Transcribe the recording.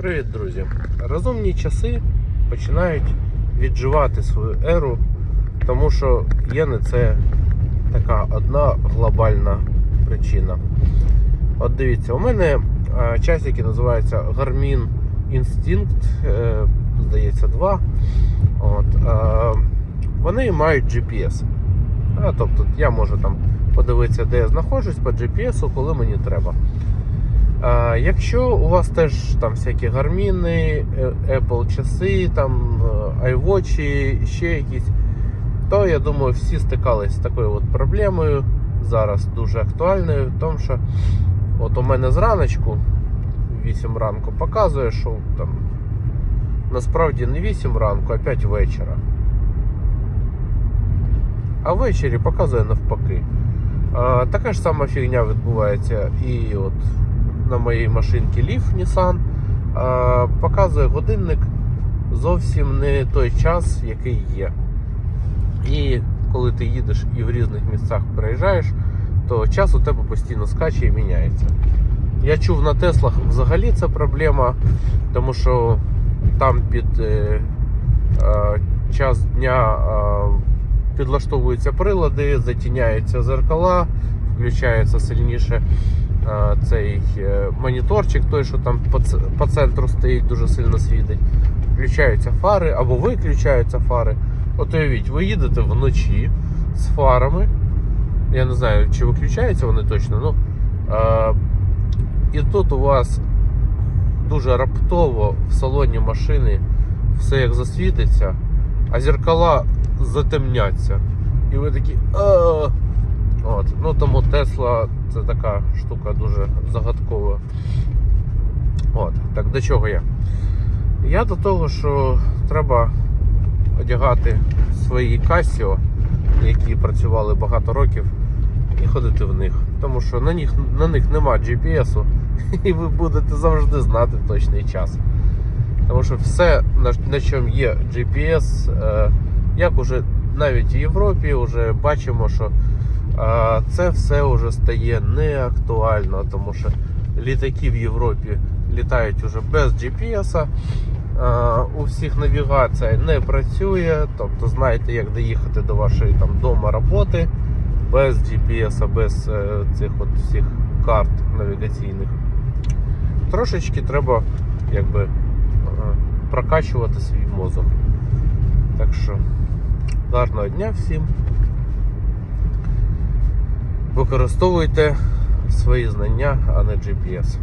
Привіт, друзі! Розумні часи починають відживати свою еру, тому що є на це така одна глобальна причина. От дивіться, у мене е, часики називаються Garmin Instinct, е, здається, 2. От, е, вони мають GPS. Тобто я можу там подивитися, де я знаходжусь по GPS, коли мені треба. Якщо у вас теж там всякі гарміни, е, Apple часи, там е, iWatch, ще якісь, то я думаю, всі стикались з такою от проблемою зараз дуже актуальною, тому що от у мене зраночку 8 ранку показує, що там насправді не 8 ранку, а 5 вечора. А ввечері показує навпаки. А, така ж сама фігня відбувається і от на моїй машинці Leaf Nissan. Показує годинник зовсім не той час, який є. І коли ти їдеш і в різних місцях переїжджаєш, то час у тебе постійно скаче і міняється. Я чув на Теслах взагалі це проблема, тому що там під е, е, час дня е, підлаштовуються прилади, затіняються зеркала, включається сильніше цей е, моніторчик, той, що там по, центру стоїть, дуже сильно світить. Включаються фари або виключаються фари. От уявіть, ви їдете вночі з фарами. Я не знаю, чи виключаються вони точно. Ну, е, і тут у вас дуже раптово в салоні машини все як засвітиться, а зеркала затемняться. І ви такі. «А». От. Ну тому Тесла це така штука дуже загадкова. От. Так до чого я? Я до того, що треба одягати свої Casio, які працювали багато років, і ходити в них. Тому що на них, на них нема GPS, і ви будете завжди знати точний час. Тому що все, на, чому є GPS, е, як уже навіть в Європі вже бачимо, що це все вже стає неактуально, тому що літаки в Європі літають уже без GPS. У всіх навігація не працює, тобто знаєте, як доїхати до вашої там дома роботи без GPS, без е, цих от всіх карт навігаційних. Трошечки треба якби е, прокачувати свій мозок. Так що гарного дня всім. Використовуйте свої знання, а не GPS.